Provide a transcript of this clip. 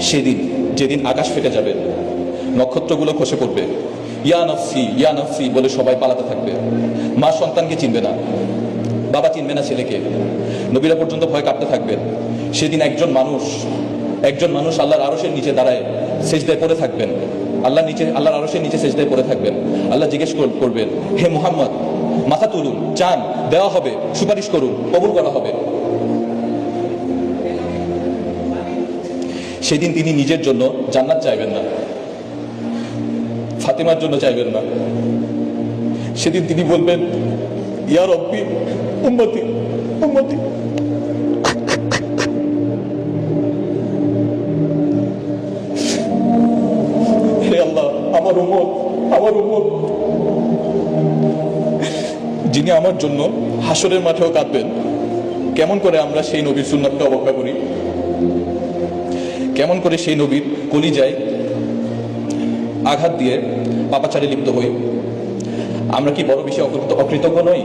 সেদিন, যেদিন আকাশ ফেটে যাবে, নক্ষত্রগুলো খসে পড়বে। ইয়া নফসি, ইয়া বলে সবাই পালাতে থাকবে। মা সন্তানকে চিনবে না, বাবা চিনবে না ছেলেকে। নবীরা পর্যন্ত ভয় কাঁপতে থাকবেন সেদিন একজন মানুষ একজন মানুষ আল্লাহর আরশের নিচে দাঁড়ায়, সেজদায় পড়ে থাকবেন। আল্লাহ নিচে, আল্লাহর আরশের নিচে সেজদায় পড়ে থাকবেন। আল্লাহ জিজ্ঞেস করবেন, হে মুহাম্মদ, মাথা তুলুন, চান, দেওয়া হবে, সুপারিশ করুন, কবুল করা হবে। সেদিন তিনি নিজের জন্য জান্নাত চাইবেন না। ফাতেমার জন্য চাইবেন না। সেদিন তিনি বলবেন, ইয়া রব্বি, উম্মতি উম্মতি। আমার যিনি আমার জন্য হাসরের মাঠেও কাঁদবেন, কেমন করে আমরা সেই নবীর সুন্নাতকে অবজ্ঞা করি? কেমন করে সেই নবীর কলিজায় আঘাত দিয়ে পাপাচারে লিপ্ত হই? আমরা কি বড় বেশি অকৃত- অকৃতজ্ঞ নই?